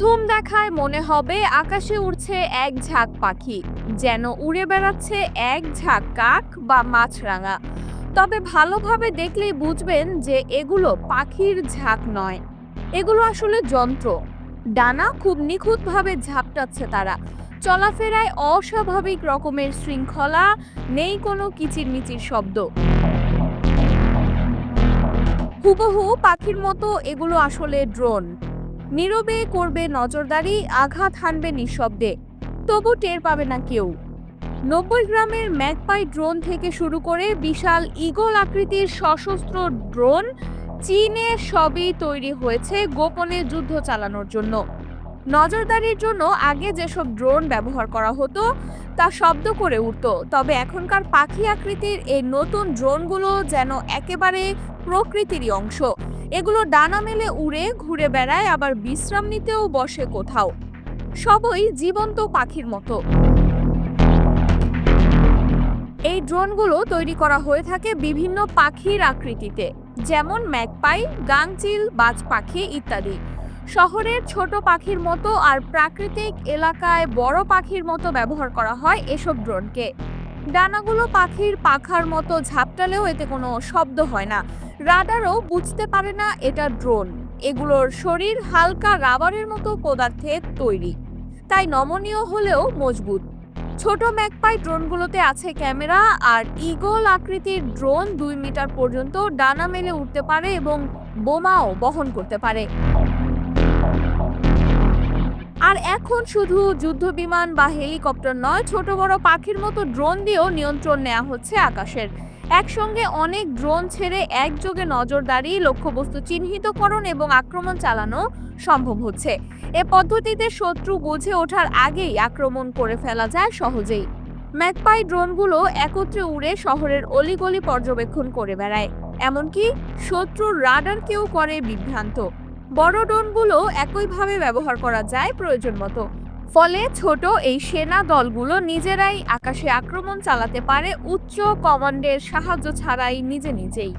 প্রথম দেখায় মনে হবে আকাশে উড়ছে এক ঝাঁক পাখি, যেন উড়ে বেড়াচ্ছে এক ঝাঁক কাক বা মাছরাঙা। তবে ভালোভাবে দেখলেই বুঝবেন যে এগুলো পাখির ঝাঁক নয়। এগুলো আসলে যন্ত্র। ডানা খুব নিখুঁতভাবে ঝাপটাচ্ছে তারা। চলাফেরায় অস্বাভাবিক রকমের শৃঙ্খলা, নেই কোনো কিচিরমিচির শব্দ। হুবহু পাখির মতো এগুলো আসলে ড্রোন। নীরবে করবে নজরদারি, আঘাত হানবে নিঃশব্দে। তবু টের পাবে না কেউ। নব্বই গ্রামের ম্যাকপাই ড্রোন থেকে শুরু করে বিশাল ইগল আকৃতির সশস্ত্র ড্রোন চীনে সবই তৈরি হয়েছে গোপনে যুদ্ধ চালানোর জন্য। নজরদারির জন্য আগে যেসব ড্রোন ব্যবহার করা হতো, তা শব্দ করে উঠত, তবে এখনকার পাখি আকৃতির এই নতুন ড্রোনগুলো যেন একেবারে প্রকৃতিরই অংশ। এগুলো ডানা মেলে উড়ে ঘুরে বেড়ায়, আবার বিশ্রাম নিতেও বসে কোথাও। সবই জীবন্ত পাখির মতো। এই ড্রোনগুলো তৈরি করা হয়ে থাকে বিভিন্ন পাখির আকৃতিতে, যেমন ম্যাকপাই গাংচিল বাজ পাখি ইত্যাদি। শহরের ছোট পাখির মতো আর প্রাকৃতিক এলাকায় বড় পাখির মতো ব্যবহার করা হয় এসব ড্রোনকে। ডানাগুলো পাখির পাখার মতো ঝাপটালেও এতে কোনো শব্দ হয় না। রাডারও বুঝতে পারে না এটা ড্রোন। এগুলোর শরীর হালকা রাবারের মতো পদার্থের তৈরি। তাই নমনীয় হলেও মজবুত। ছোট ম্যাকপাই ড্রোনগুলোতে আছে ক্যামেরা আর ইগল আকৃতির ড্রোন দুই মিটার পর্যন্ত ডানা মেলে উঠতে পারে এবং বোমাও বহন করতে পারে। আর এখন শুধু যুদ্ধ বিমান বা হেলিকপ্টার নয়, ছোট বড় পাখির মতো ড্রোন দিয়েও নিয়ন্ত্রণ নেওয়া হচ্ছে আকাশের। একসঙ্গে অনেক ড্রোন ছেড়ে একযোগে নজরদারি, লক্ষ্যবস্তু চিহ্নিতকরণ এবং আক্রমণ চালানো সম্ভব হচ্ছে। এ পদ্ধতিতে শত্রু বুঝে ওঠার আগেই আক্রমণ করে ফেলা যায় সহজেই। ম্যাকপাই ড্রোনগুলো একত্রে উড়ে শহরের অলিগলি পর্যবেক্ষণ করে বেড়ায়। এমনকি শত্রুর রাডারকেও করে বিভ্রান্ত। বড় ড্রোনগুলো একইভাবে ব্যবহার করা যায় প্রয়োজন মতো। ফলে ছোট এই সেনা দলগুলো নিজেরাই আকাশে আক্রমণ চালাতে পারে, উচ্চ কমান্ডের সাহায্য ছাড়াই নিজে নিজেই।